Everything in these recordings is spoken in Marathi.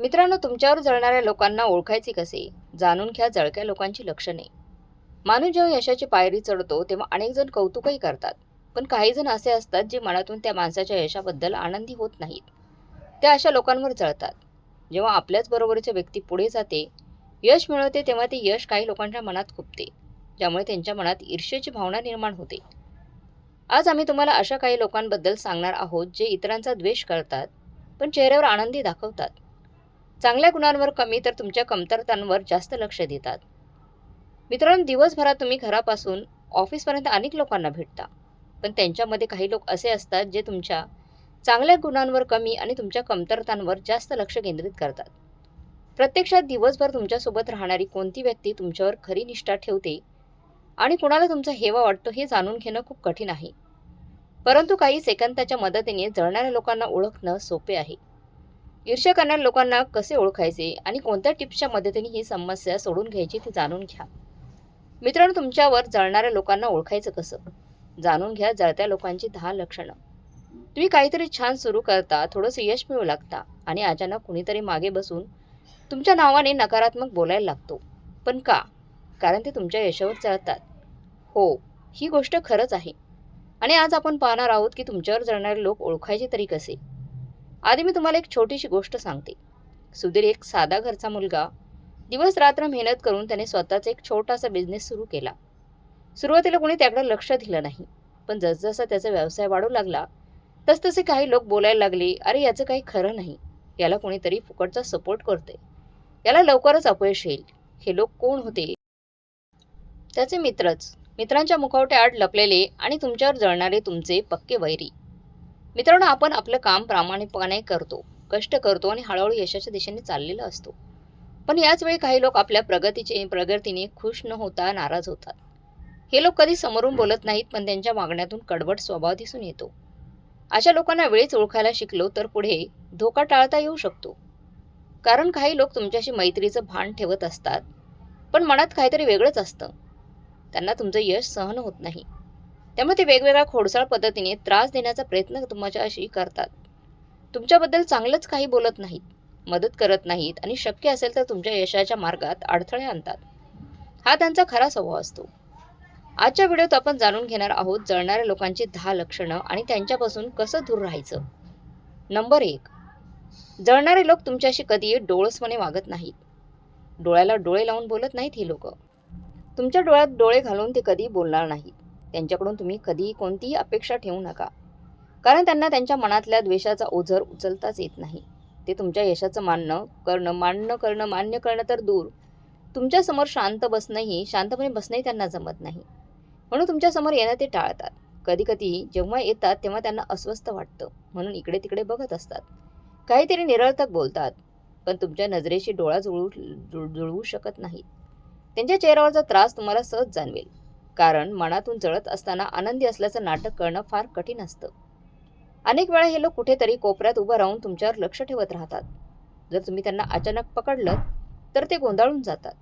मित्रांनो तुमच्यावर जळणाऱ्या लोकांना ओळखायचे कसे? जाणून घ्या जळक्या लोकांची लक्षणे. माणूस जेव्हा यशाची पायरी चढतो तेव्हा अनेक जण कौतुकही करतात. पण काही जण असे असतात जे मनातून त्या माणसाच्या यशाबद्दल आनंदी होत नाहीत. त्या अशा लोकांवर जळतात. जेव्हा आपल्याच बरोबरीचे व्यक्ती पुढे जाते यश मिळवते तेव्हा ते यश काही लोकांच्या मनात खुपते ज्यामुळे त्यांच्या मनात ईर्ष्येची भावना निर्माण होते. आज आम्ही तुम्हाला अशा काही लोकांबद्दल सांगणार आहोत जे इतरांचा द्वेष करतात पण चेहऱ्यावर आनंदी दाखवतात. चांगल्या गुणांवर कमी तर तुमच्या कमतरतांवर जास्त लक्ष देतात. मित्रांनो दिवसभरात तुम्ही घरापासून ऑफिसपर्यंत अनेक लोकांना भेटता. पण त्यांच्यामध्ये काही लोक असे असतात जे तुमच्या चांगल्या गुणांवर कमी आणि तुमच्या कमतरतांवर जास्त लक्ष केंद्रित करतात. प्रत्यक्षात दिवसभर तुमच्यासोबत राहणारी कोणती व्यक्ती तुमच्यावर खरी निष्ठा ठेवते आणि कुणाला तुमचा हेवा वाटतो हे जाणून घेणं खूप कठीण आहे. परंतु काही सेकंदाच्या मदतीने जळणाऱ्या लोकांना ओळखणं सोपे आहे. ईर्ष्या करणाऱ्या लोकांना कसे ओळखायचे आणि कोणत्या टिप्सच्या मदतीने ही समस्या सोडून घ्यायची ते जाणून घ्या. मित्रांनो तुमच्यावर जळणाऱ्या लोकांना ओळखायचं कसं? जाणून घ्या जळत्या लोकांची दहा लक्षणं. तुम्ही काहीतरी छान सुरू करता थोडंसं यश मिळू लागता आणि अचानक कुणीतरी मागे बसून तुमच्या नावाने नकारात्मक बोलायला लागतो. पण का? कारण ते तुमच्या यशावर जळतात. हो ही गोष्ट खरंच आहे. आणि आज आपण पाहणार आहोत की तुमच्यावर जळणारे लोक ओळखायचे तरी कसे? आधी मी तुम्हाला एक छोटीशी गोष्ट सांगते. सुधीर एक साधा घरचा मुलगा दिवस रात्र मेहनत करून त्याने स्वतःचा एक छोटासा बिझनेस सुरू केला. सुरुवातीला कोणी त्याकडे लक्ष दिलं नाही पण जसजसा त्याचा व्यवसाय वाढू लागला तसतसे काही लोक बोलायला लागले अरे याचं काही खरं नाही. याला कोणीतरी फुकटचा सपोर्ट करते याला लवकरच अपयश येईल. हे लोक कोण होते? त्याचे मित्रच मित्रांच्या मुखवट्या आड लपलेले आणि तुमच्यावर जळणारे तुमचे पक्के वैरी. मित्रांनो आपण आपलं काम प्रामाणिकपणे करतो कष्ट करतो आणि हळूहळू यशाच्या दिशेने चाललेला असतो. पण याच वेळी काही लोक आपल्या प्रगतीचे प्रगतीने खुश न होता नाराज होतात. हे लोक कधी समोरून बोलत नाहीत पण त्यांच्या मागण्यातून कडवट स्वभाव दिसून येतो. अशा लोकांना वेळीच ओळखायला शिकलो तर पुढे धोका टाळता येऊ शकतो. कारण काही लोक तुमच्याशी मैत्रीचं भान ठेवत असतात पण मनात काहीतरी वेगळंच असतं. त्यांना तुमचं यश सहन होत नाही. त्यामुळे ते वेगवेगळ्या खोडसाळ पद्धतीने त्रास देण्याचा प्रयत्न तुमच्याशी करतात. तुमच्याबद्दल चांगलंच काही बोलत नाहीत मदत करत नाहीत आणि शक्य असेल तर तुमच्या यशाच्या मार्गात अडथळे आणतात. हा त्यांचा खरा स्वभाव असतो. आजच्या व्हिडिओत आपण जाणून घेणार आहोत जळणाऱ्या लोकांची दहा लक्षणं आणि त्यांच्यापासून कसं दूर राहायचं. नंबर एक जळणारे लोक तुमच्याशी कधी डोळसपणे वागत नाहीत. डोळ्याला डोळे लावून बोलत नाहीत ही लोक. तुमच्या डोळ्यात डोळे घालून ते कधी बोलणार नाहीत. त्यांच्याकडून तुम्ही कधीही कोणतीही अपेक्षा ठेवू नका. कारण त्यांना त्यांच्या मनातल्या द्वेषाचा ओझर उचलताच येत नाही. ते तुमच्या यशाचं मानणं करणं मान्य करणं मान्य करणं तर दूर. तुमच्यासमोर शांत बसणंही शांतपणे बसणंही त्यांना जमत नाही. म्हणून तुमच्यासमोर येणं ते टाळतात. कधीकधी जेव्हा येतात तेव्हा त्यांना अस्वस्थ वाटतं. म्हणून इकडे तिकडे बघत असतात. काहीतरी निरर्थक बोलतात पण तुमच्या नजरेशी डोळा जुळू जुळ- जुळवू शकत नाहीत. त्यांच्या चेहऱ्यावरचा त्रास तुम्हाला सहज जाणवेल. कारण मनातून जळत असताना आनंदी असल्याचं नाटक करणं फार कठीण असतं. अनेक वेळा हे लोक कुठेतरी कोपऱ्यात उभं राहून तुमच्यावर लक्ष ठेवत राहतात. जर तुम्ही त्यांना अचानक पकडलं तर ते गोंधळून जातात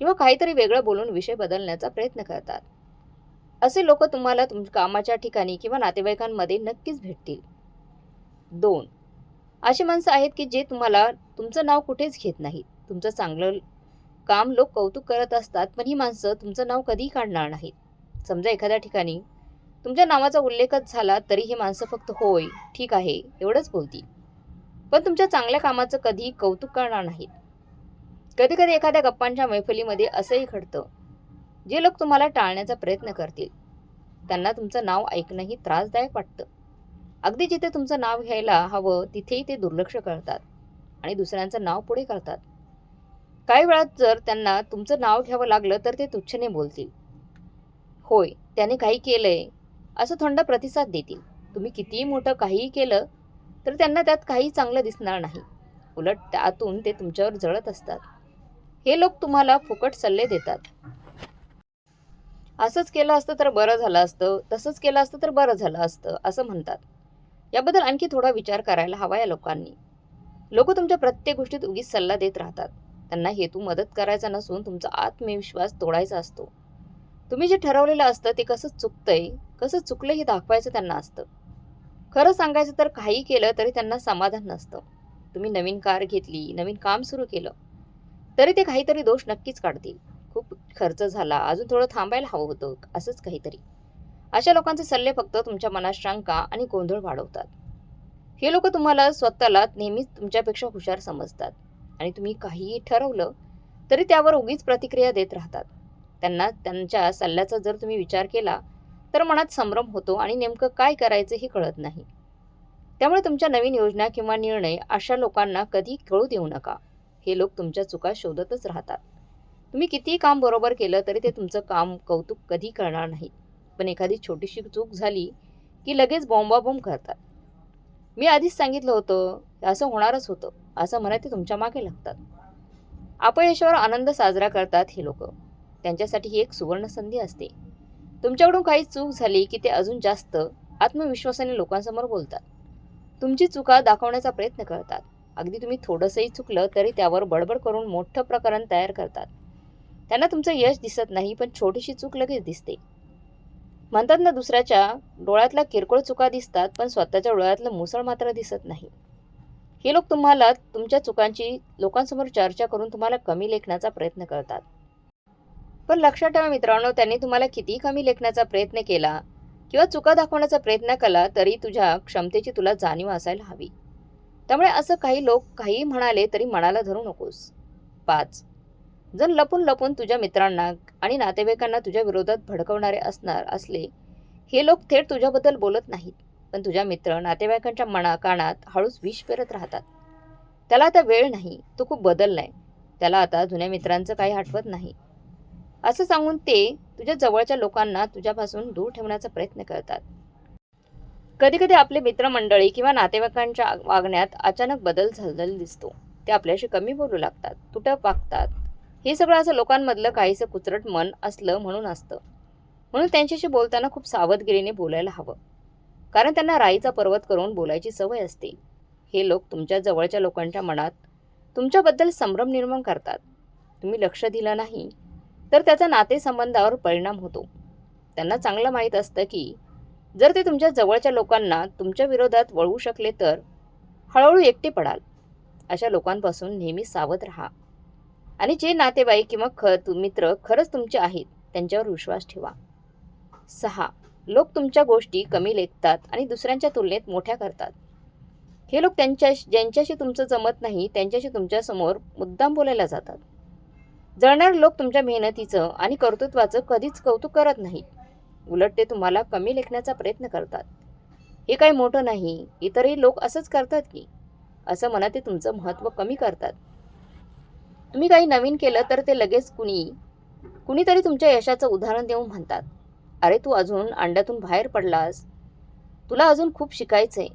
किंवा काहीतरी वेगळं बोलून विषय बदलण्याचा प्रयत्न करतात. असे लोक तुम्हाला तुम कामाच्या ठिकाणी किंवा नातेवाईकांमध्ये नक्कीच भेटतील. दोन अशी माणसं आहेत की जे तुम्हाला तुमचं नाव कुठेच घेत नाहीत. तुमचं चांगलं काम लोक कौतुक करत असतात पण ही माणसं तुमचं नाव कधीही काढणार नाहीत. समजा एखाद्या ठिकाणी तुमच्या नावाचा उल्लेखच झाला तरी ही माणसं फक्त होय ठीक आहे एवढंच बोलतील. पण तुमच्या चांगल्या कामाचं कधीही कौतुक करणार नाहीत. कधी कधी एखाद्या गप्पांच्या मैफलीमध्ये असंही घडतं जे लोक तुम्हाला टाळण्याचा प्रयत्न करतील. त्यांना तुमचं नाव ऐकणंही त्रासदायक वाटतं. अगदी जिथे तुमचं नाव घ्यायला हवं तिथेही ते दुर्लक्ष करतात आणि दुसऱ्यांचं नाव पुढे करतात. काही वेळात जर त्यांना तुमचं नाव घ्यावं लागलं तर ते तुच्छने बोलतील. होय त्याने काही केलंय असं थंड प्रतिसाद देतील. तुम्ही कितीही मोठं काहीही केलं तर त्यांना त्यात काही चांगलं दिसणार नाही. उलट त्यातून ते तुमच्यावर जळत असतात. हे लोक तुम्हाला फुकट सल्ले देतात. असंच केलं असतं तर बरं झालं असतं तसंच केलं असतं तर बरं झालं असतं असं म्हणतात. याबद्दल आणखी थोडा विचार करायला हवा या लोकांनी. लोक तुमच्या प्रत्येक गोष्टीत उगीच सल्ला देत राहतात. त्यांना हेतू मदत करायचा नसून तुमचा आत्मविश्वास तोडायचा असतो. तुम्ही जे ठरवलेलं असतं ते कसं चुकतंय कसं चुकलं हे दाखवायचं त्यांना असतं. खरं सांगायचं तर काही केलं तरी त्यांना समाधान नसतं. तुम्ही नवीन कार घेतली नवीन काम सुरू केलं तरी ते काहीतरी दोष नक्कीच काढतील. खूप खर्च झाला अजून थोडं थांबायला हवं होतं असंच काहीतरी. अशा लोकांचे सल्ले फक्त तुमच्या मनात शंका आणि गोंधळ वाढवतात. हे लोक तुम्हाला स्वतःला नेहमीच तुमच्यापेक्षा हुशार समजतात. आणि तुम्ही काहीही ठरवलं तरी त्यावर उगीच प्रतिक्रिया देत राहतात. त्यांना त्यांच्या सल्ल्याचा जर तुम्ही विचार केला तर मनात संभ्रम होतो आणि नेमकं काय करायचं हे कळत नाही. त्यामुळे तुमच्या नवीन योजना किंवा निर्णय अशा लोकांना कधी कळू देऊ नका. हे लोक तुमच्या चुका शोधतच राहतात. तुम्ही कितीही काम बरोबर केलं तरी ते तुमचं काम कौतुक कधी करणार नाहीत. पण एखादी छोटीशी चूक झाली की लगेच बॉम्बाबॉम्ब करतात. मी आधीच सांगितलं होतं असं होणारच होतं. असं म्हणत ते तुमच्या मागे लागतात. अपयशावर आनंद साजरा करतात हे लोक. त्यांच्यासाठी ही एक सुवर्ण संधी असते. तुमच्याकडून काही चूक झाली की ते अजून जास्त आत्मविश्वासाने लोकांसमोर बोलतात. तुमची चुका दाखवण्याचा प्रयत्न करतात. अगदी तुम्ही थोडंसंही चुकलं तरी त्यावर बडबड करून मोठं प्रकरण तयार करतात. त्यांना तुमचं यश दिसत नाही पण छोटीशी चूक लगेच दिसते. म्हणतात ना दुसऱ्याच्या डोळ्यातल्या किरकोळ चुका दिसतात पण स्वतःच्या डोळ्यातलं मुसळ मात्र दिसत नाही. हे लोक तुम्हाला तुमच्या चुकांची लोकांसमोर चर्चा करून तुम्हाला कमी लेखण्याचा प्रयत्न करतात. पण लक्षात ठेवा मित्रांनो त्यांनी तुम्हाला कितीही कमी लेखण्याचा प्रयत्न केला किंवा चुका दाखवण्याचा प्रयत्न केला तरी तुझ्या क्षमतेची तुला जाणीव असायला हवी. त्यामुळे असं काही लोक काहीही म्हणाले तरी मनाला धरू नकोस. पाच. जर लपून लपून तुझ्या मित्रांना आणि नातेवाईकांना तुझ्या विरोधात भडकवणारे असणार असले हे लोक थेट तुझ्याबद्दल बोलत नाहीत. पण तुझ्या मित्र नातेवाईकांच्या मना कानात हळूच विष पेरत राहतात. त्याला आता वेळ नाही तो खूप बदललाय. त्याला आता जुन्या मित्रांचं काही आठवत नाही. असं सांगून ते तुझ्या जवळच्या लोकांना तुझ्यापासून दूर ठेवण्याचा प्रयत्न करतात. कधी कधी आपले मित्रमंडळी किंवा नातेवाईकांच्या वागण्यात अचानक बदल झालेला दिसतो. ते आपल्याशी कमी बोलू लागतात तुटक वागतात. हे सगळं असं लोकांमधलं काहीसं कुचरट मन असलं म्हणून असतं. म्हणून त्यांच्याशी बोलताना खूप सावधगिरीने बोलायला हवं. कारण त्यांना राईचा पर्वत करून बोलायची सवय असते. हे लोक तुमच्या जवळच्या लोकांच्या मनात तुमच्याबद्दल संभ्रम निर्माण करतात. तुम्ही लक्ष दिलं नाही तर त्याचा नातेसंबंधावर परिणाम होतो. त्यांना चांगलं माहीत असतं की जर ते तुमच्या जवळच्या लोकांना तुमच्या विरोधात वळवू शकले तर हळूहळू एकटे पडाल. अशा लोकांपासून नेहमी सावध राहा. आणि जे नातेवाईक किंवा ख मित्र खरंच तुमचे आहेत त्यांच्यावर विश्वास ठेवा. सहा लोक तुमच्या गोष्टी कमी लेखतात आणि दुसऱ्यांच्या तुलनेत मोठ्या करतात. हे लोक त्यांच्या ज्यांच्याशी तुमचं जमत नाही त्यांच्याशी तुमच्यासमोर मुद्दाम बोलायला जातात. जळणारे लोक तुमच्या मेहनतीचं आणि कर्तृत्वाचं कधीच कौतुक करत नाही उलट ते तुम्हाला कमी लेखण्याचा प्रयत्न करतात. हे काही मोठं नाही इतरही लोक असंच करतात की असं म्हणा ते तुमचं महत्त्व कमी करतात. तुम्ही काही नवीन केलं तर ते लगेच कुणी कुणीतरी तुमच्या यशाचं उदाहरण देऊन म्हणतात. अरे तू अजून अंड्यातून बाहेर पडलास. तुला अजून खूप शिकायचंय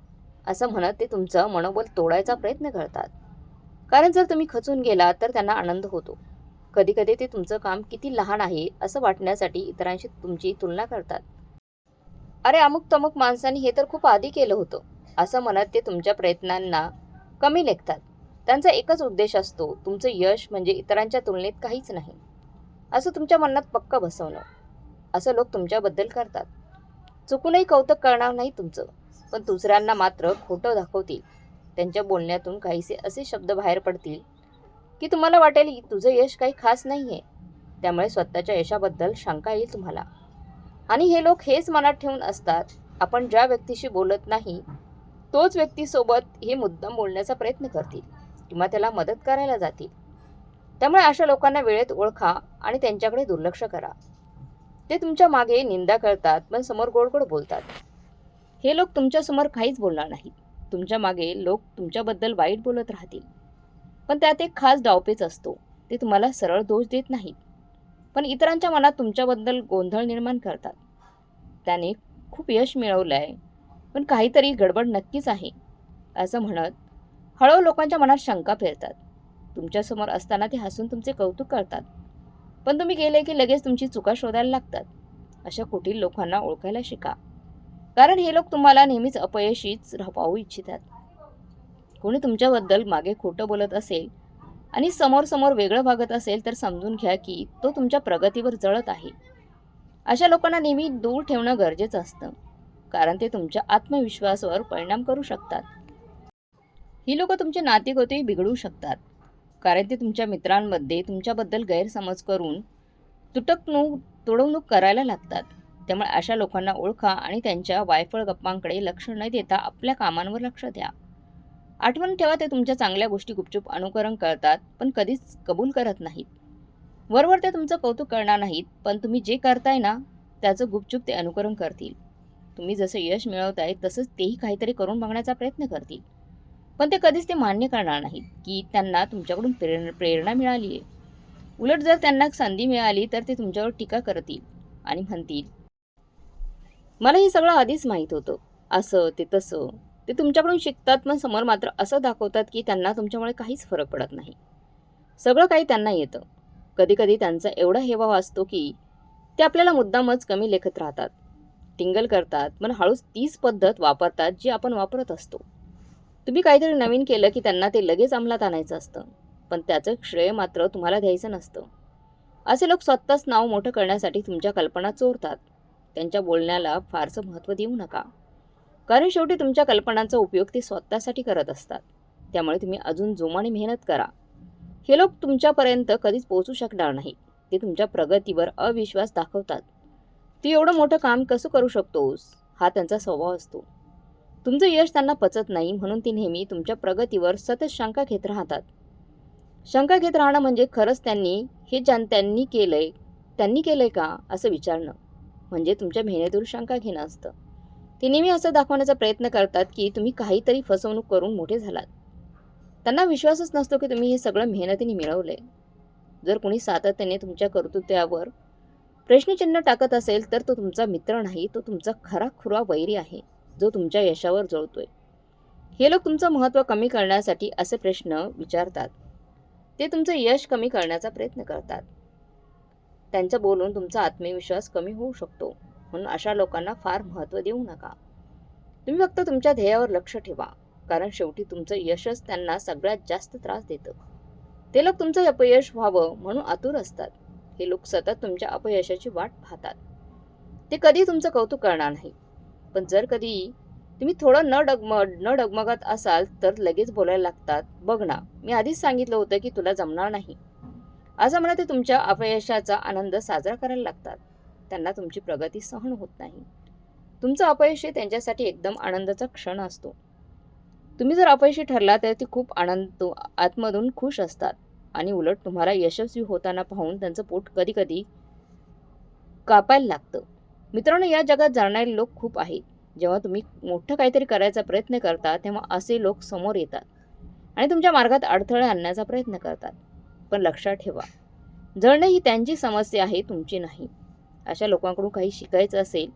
असं म्हणत ते तुमचं मनोबल तोडायचा प्रयत्न करतात. कारण जर तुम्ही खचून गेलात तर त्यांना आनंद होतो. कधीकधी ते तुमचं काम किती लहान आहे असं वाटण्यासाठी इतरांशी तुमची तुलना करतात. अरे अमुक तमुक माणसांनी हे तर खूप आधी केलं होतं असं म्हणत ते तुमच्या प्रयत्नांना कमी लेखतात. त्यांचा एकच उद्देश असतो तुमचं यश म्हणजे इतरांच्या तुलनेत काहीच नाही. असं तुमच्या मनात पक्क बसवणं. असं लोक तुमच्याबद्दल करतात. चुकूनही कौतुक करणार नाही तुमचं पण दुसऱ्यांना मात्र खोटं दाखवतील. त्यांच्या बोलण्यातून काहीसे असे शब्द बाहेर पडतील की तुम्हाला वाटेल की तुझं यश काही खास नाही आहे त्यामुळे स्वतःच्या यशाबद्दल शंका येईल तुम्हाला. आणि हे लोक हेच मनात ठेवून असतात आपण ज्या व्यक्तीशी बोलत नाही तोच व्यक्तीसोबत हे मुद्दाम बोलण्याचा प्रयत्न करतील किंवा त्याला मदत करायला जातील. त्यामुळे अशा लोकांना वेळेत ओळखा आणि त्यांच्याकडे दुर्लक्ष करा. ते तुमच्या मागे निंदा करतात पण समोर गोड गोड बोलतात. हे लोक तुमच्यासमोर काहीच बोलणार नाहीत तुमच्या मागे लोक तुमच्याबद्दल वाईट बोलत राहतील. पण त्यात एक खास डावपेच असतो. ते तुम्हाला सरळ दोष देत नाहीत. पण इतरांच्या मनात तुमच्याबद्दल गोंधळ निर्माण करतात. त्याने खूप यश मिळवलं आहे पण काहीतरी गडबड नक्कीच आहे असं म्हणत हळूहळू लोकांच्या मनात शंका फिरतात तुमच्यासमोर असताना ते हसून तुमचे कौतुक करतात. पण तुम्ही गेले की लगेच तुमची चुका शोधायला लागतात. अशा कुटील लोकांना ओळखायला शिका. कारण हे लोक तुम्हाला नेहमीच अपयशीच राहू इच्छितात. कोणी तुमच्याबद्दल मागे खोटं बोलत असेल आणि समोर समोर वेगळं वागत असेल तर समजून घ्या की तो तुमच्या प्रगतीवर जळत आहे. अशा लोकांना नेहमी दूर ठेवणं गरजेचं असतं. कारण ते तुमच्या आत्मविश्वासावर परिणाम करू शकतात. ही लोक तुमचे नातेगोते बिघडू शकतात. कारण ते तुमच्या मित्रांमध्ये तुमच्याबद्दल गैरसमज करून तुटकणूक तोडवणूक करायला लागतात. त्यामुळे अशा लोकांना ओळखा आणि त्यांच्या वायफळ गप्पांकडे लक्ष न देता आपल्या कामांवर लक्ष द्या. आठवण ठेवा ते तुमच्या चांगल्या गोष्टी गुपचूप अनुकरण करतात पण कधीच कबूल करत नाहीत. वरवर ते तुमचं कौतुक करणार नाहीत पण तुम्ही जे करताय ना त्याचं गुपचूप ते अनुकरण करतील. तुम्ही जसं यश मिळवताय तसंच तेही काहीतरी करून बघण्याचा प्रयत्न करतील. पण ते कधीच ते मान्य करणार नाहीत की त्यांना तुमच्याकडून प्रेरणा प्रेरणा मिळाली आहे उलट जर त्यांना संधी मिळाली तर ते तुमच्यावर टीका करतील आणि म्हणतील मला हे सगळं आधीच माहीत होतं. असं ते तसं. ते तुमच्याकडून शिकतात पण समोर मात्र असं दाखवतात की त्यांना तुमच्यामुळे काहीच फरक पडत नाही. सगळं काही त्यांना येतं. कधीकधी त्यांचा एवढा हेवा वाचतो की ते आपल्याला मुद्दामच कमी लेखत राहतात. टिंगल करतात पण हळूच तीच पद्धत वापरतात जी आपण वापरत असतो. तुम्ही काहीतरी नवीन केलं की त्यांना ते लगेच अंमलात आणायचं असतं. पण त्याचं श्रेय मात्र तुम्हाला द्यायचं नसतं. असे लोक स्वतःच नाव मोठं करण्यासाठी तुमच्या कल्पना चोरतात. त्यांच्या बोलण्याला फारसं महत्त्व देऊ नका. कारण शेवटी तुमच्या कल्पनांचा उपयोग ते स्वतःसाठी करत असतात. त्यामुळे तुम्ही अजून जोमाने मेहनत करा. हे लोक तुमच्यापर्यंत कधीच पोहोचू शकणार नाही. ते तुमच्या प्रगतीवर अविश्वास दाखवतात. तू एवढं मोठं काम कसं करू शकतोस? हा त्यांचा स्वभाव असतो. तुमचं यश त्यांना पचत नाही म्हणून ती नेहमी तुमच्या प्रगतीवर सतत शंका घेत राहतात. शंका घेत राहणं म्हणजे खरंच त्यांनी हे ज्यां त्यांनी केलंय त्यांनी केलंय का असं विचारणं. म्हणजे तुमच्या मेहनतीवर शंका घेणं असतं. ते नेहमी असं दाखवण्याचा प्रयत्न करतात की तुम्ही काहीतरी फसवणूक करून मोठे झालात. त्यांना विश्वासच नसतो की तुम्ही हे सगळं मेहनतीने मिळवलंय. जर कोणी सातत्याने तुमच्या कर्तृत्वावर प्रश्नचिन्ह टाकत असेल तर तो तुमचा मित्र नाही तो तुमचा खरा खुरा वैरी आहे. जो तुमच्या यशावर जोडतोय. हे लोक तुमचं महत्त्व कमी करण्यासाठी असे प्रश्न विचारतात. ते तुमचं यश कमी करण्याचा प्रयत्न करतात. त्यांचं बोलून तुमचा आत्मविश्वास कमी होऊ शकतो. म्हणून अशा लोकांना फार महत्त्व देऊ नका. तुम्ही फक्त तुमच्या ध्येयावर लक्ष ठेवा. कारण शेवटी तुमचं यशच त्यांना सगळ्यात जास्त त्रास देतं. ते लोक तुमचं अपयश व्हावं म्हणून आतुर असतात. हे लोक सतत तुमच्या अपयशाची वाट पाहतात. ते कधी तुमचं कौतुक करणार नाही पण जर कधी तुम्ही थोडं न डगमग न डगमगत असाल तर लगेच बोलायला लागतात. बघ ना मी आधीच सांगितलं होतं की तुला जमणार नाही. असं म्हणा ते तुमच्या अपयशाचा आनंद साजरा करायला लागतात. त्यांना तुमची प्रगती सहन होत नाही. तुमचं अपयश हे त्यांच्यासाठी एकदम आनंदाचा क्षण असतो. तुम्ही जर अपयशी ठरला तर ते खूप आनंद आतमधून खुश असतात. आणि उलट तुम्हाला यशस्वी होताना पाहून त्यांचं पोट कधी कधी कापायला लागतं. मित्रांनो या जगात जाणारे लोक खूप आहेत. जेव्हा तुम्ही मोठं काहीतरी करायचा प्रयत्न करता तेव्हा असे लोक समोर येतात आणि तुमच्या मार्गात अडथळे आणण्याचा प्रयत्न करतात. पण लक्षात ठेवा जळणे ही त्यांची समस्या आहे तुमची नाही. अशा लोकांकडून काही शिकायचं असेल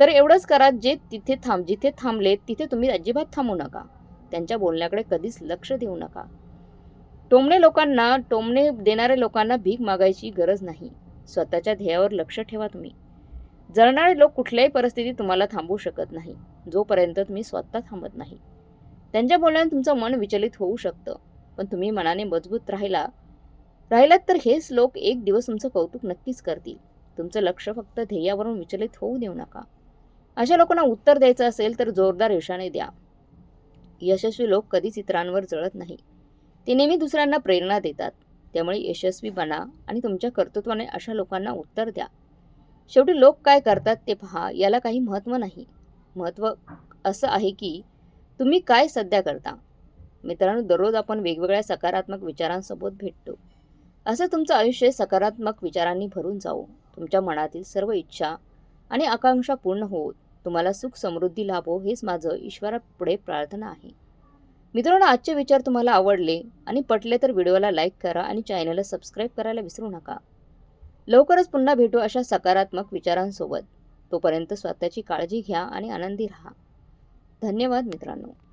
तर एवढंच करा जे तिथे थांब जिथे थांबले तिथे तुम्ही अजिबात थांबू नका. त्यांच्या बोलण्याकडे कधीच लक्ष देऊ नका. टोमणे लोकांना टोमणे देणाऱ्या लोकांना भीक मागायची गरज नाही. स्वतःच्या ध्येयावर लक्ष ठेवा तुम्ही. जळणारे लोक कुठल्याही परिस्थितीत तुम्हाला थांबवू शकत नाही. जोपर्यंत तुम्ही स्वतः थांबत नाही. त्यांच्या बोलण्याने तुमचं मन विचलित होऊ शकतं. पण तुम्ही मनाने मजबूत राहिला राहिलात तर हेच लोक एक दिवस तुमचं कौतुक नक्कीच करतील. तुमचं लक्ष फक्त ध्येयावरून विचलित होऊ देऊ नका. अशा लोकांना उत्तर द्यायचं असेल तर जोरदार यशाने द्या. यशस्वी लोक कधीच इतरांवर जळत नाही. ते नेहमी दुसऱ्यांना प्रेरणा देतात. त्यामुळे यशस्वी बना आणि तुमच्या कर्तृत्वाने अशा लोकांना उत्तर द्या. शेवटी लोक काय करतात ते पहा याला काही महत्त्व नाही. महत्त्व असं आहे की तुम्ही काय सध्या करता? मित्रांनो दररोज आपण वेगवेगळ्या सकारात्मक विचारांसोबत भेटतो. असं तुमचं आयुष्य सकारात्मक विचारांनी भरून जावो. तुमच्या मनातील सर्व इच्छा आणि आकांक्षा पूर्ण होत तुम्हाला सुख समृद्धी लाभो हेच माझं ईश्वरापुढे प्रार्थना आहे. मित्रांनो आजचे विचार तुम्हाला आवडले आणि पटले तर व्हिडिओला लाईक करा आणि चॅनलला सबस्क्राईब करायला विसरू नका. लवकरच पुन्हा भेटू अशा सकारात्मक विचारांसोबत. तोपर्यंत स्वतःची काळजी घ्या आणि आनंदी राहा. धन्यवाद मित्रांनो.